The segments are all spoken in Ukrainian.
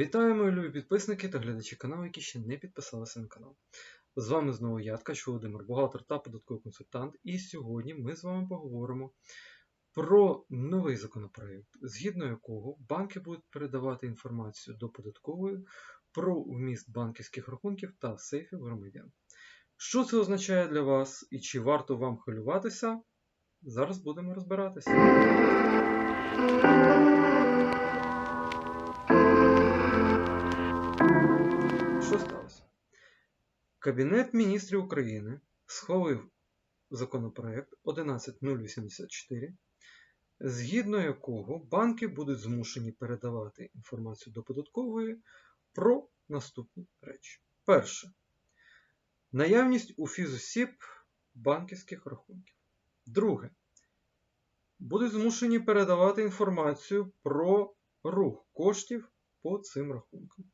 Вітаю, мої любі підписники та глядачі каналу, які ще не підписалися на канал. З вами знову я, Ткач Володимир, бухгалтер та податковий консультант. І сьогодні ми з вами поговоримо про новий законопроект, згідно якого банки будуть передавати інформацію до податкової про вміст банківських рахунків та сейфів громадян. Що це означає для вас і чи варто вам хвилюватися? Зараз будемо розбиратися. Кабінет міністрів України схвалив законопроект 11084, згідно якого банки будуть змушені передавати інформацію до податкової про наступні речі. Перше. Наявність у фізосіб банківських рахунків. Друге. Будуть змушені передавати інформацію про рух коштів по цим рахункам.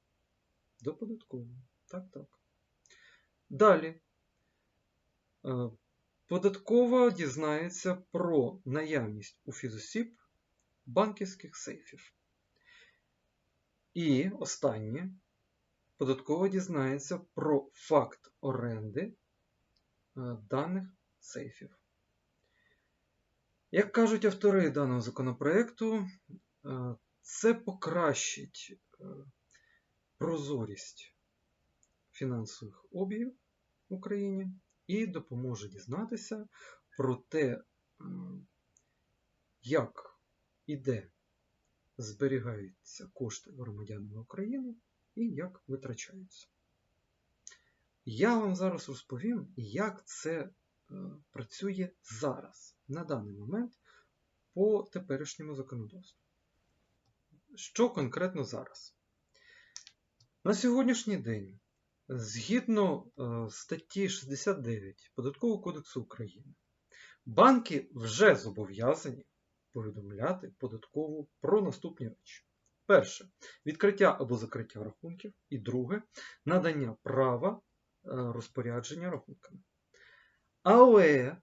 До податкової. Так, так. Далі. Е, Податкова дізнається про наявність у фізосіб банківських сейфів. І останнє. Податкова дізнається про факт оренди е, даних сейфів. Як кажуть автори даного законопроекту, е, це покращить прозорість фінансових обігів в Україні і допоможе дізнатися про те, як і де зберігаються кошти громадянами України і як витрачаються. Я вам зараз розповім, як це е, працює зараз, на даний момент, по теперішньому законодавству. Що конкретно зараз? На сьогоднішній день, згідно е, статті 69 Податкового кодексу України, банки вже зобов'язані повідомляти податкову про наступні речі. Перше відкриття або закриття рахунків, і друге надання права е, розпорядження рахунками. Але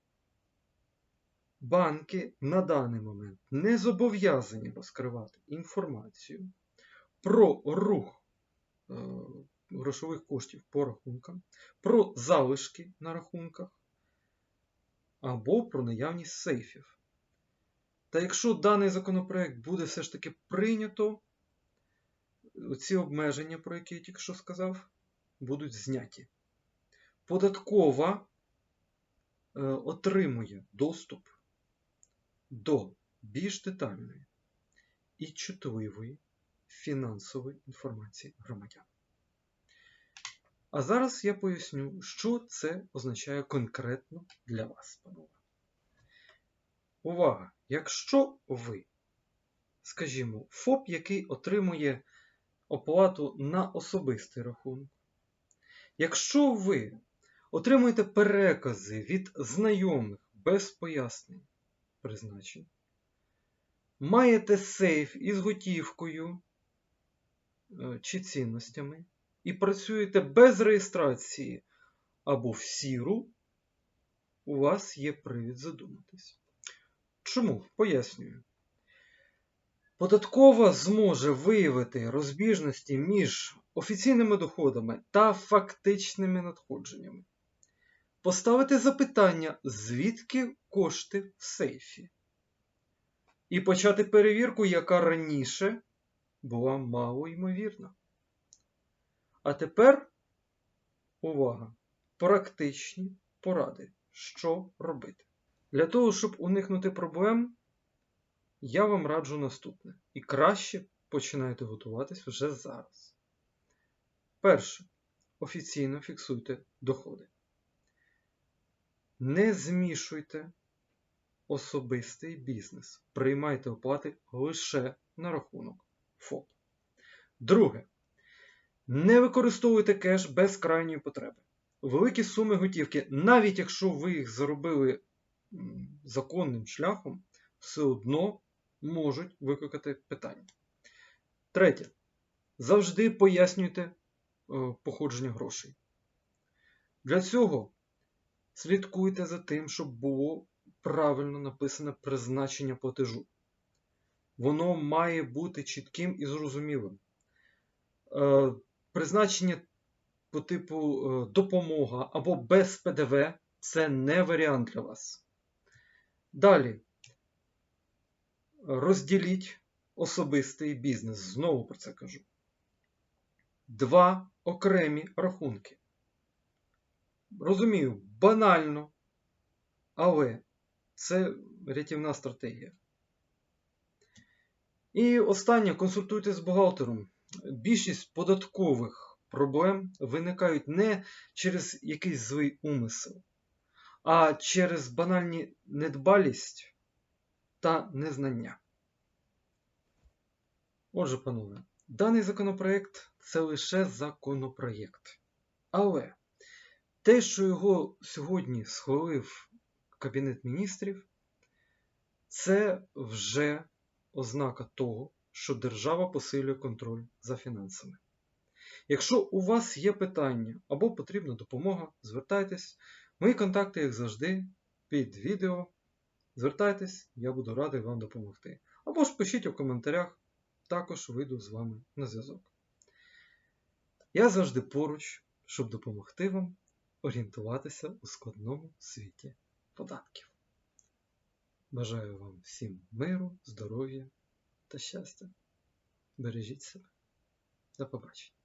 банки на даний момент не зобов'язані розкривати інформацію про рух е, грошових коштів по рахункам, про залишки на рахунках або про наявність сейфів. Та якщо даний законопроект буде все ж таки прийнято, ці обмеження, про які я тільки що сказав, будуть зняті. Податкова е, отримує доступ до більш детальної і чутливої фінансової інформації громадян. А зараз я поясню, що це означає конкретно для вас, панове. Увага! Якщо ви, скажімо, ФОП, який отримує оплату на особистий рахунок, якщо ви отримуєте перекази від знайомих без пояснень призначень, маєте сейф із готівкою е, чи цінностями, і працюєте без реєстрації або в сіру, у вас є привід задуматись. Чому? Пояснюю. Податкова зможе виявити розбіжності між офіційними доходами та фактичними надходженнями. Поставити запитання, звідки кошти в сейфі. І почати перевірку, яка раніше була мало ймовірна. А тепер увага! Практичні поради, що робити. Для того, щоб уникнути проблем, я вам раджу наступне. І краще починайте готуватись вже зараз. Перше. Офіційно фіксуйте доходи. Не змішуйте особистий бізнес. Приймайте оплати лише на рахунок ФОП. Друге. Не використовуйте кеш без крайньої потреби. Великі суми готівки, навіть якщо ви їх заробили законним шляхом, все одно можуть викликати питання. Третє. Завжди пояснюйте е, походження грошей. Для цього слідкуйте за тим, щоб було правильно написане призначення платежу. Воно має бути чітким і зрозумілим. Призначення по типу е, допомога або без ПДВ це не варіант для вас. Далі. Розділіть особистий бізнес. Знову про це кажу. Два окремі рахунки. Розумію, банально, але це рятівна стратегія. І останнє консультуйте з бухгалтером. Більшість податкових проблем виникають не через якийсь злий умисел, а через банальні недбалість та незнання. Отже, панове, даний законопроект це лише законопроєкт. Але те, що його сьогодні схвалив Кабінет міністрів, це вже ознака того, що держава посилює контроль за фінансами. Якщо у вас є питання або потрібна допомога, звертайтесь. Мої контакти, як завжди, під відео. Звертайтесь, я буду радий вам допомогти. Або ж пишіть у коментарях, також вийду з вами на зв'язок. Я завжди поруч, щоб допомогти вам орієнтуватися у складному світі податків. Бажаю вам всім миру, здоров'я та щастя. Бережіть себе. До побачення.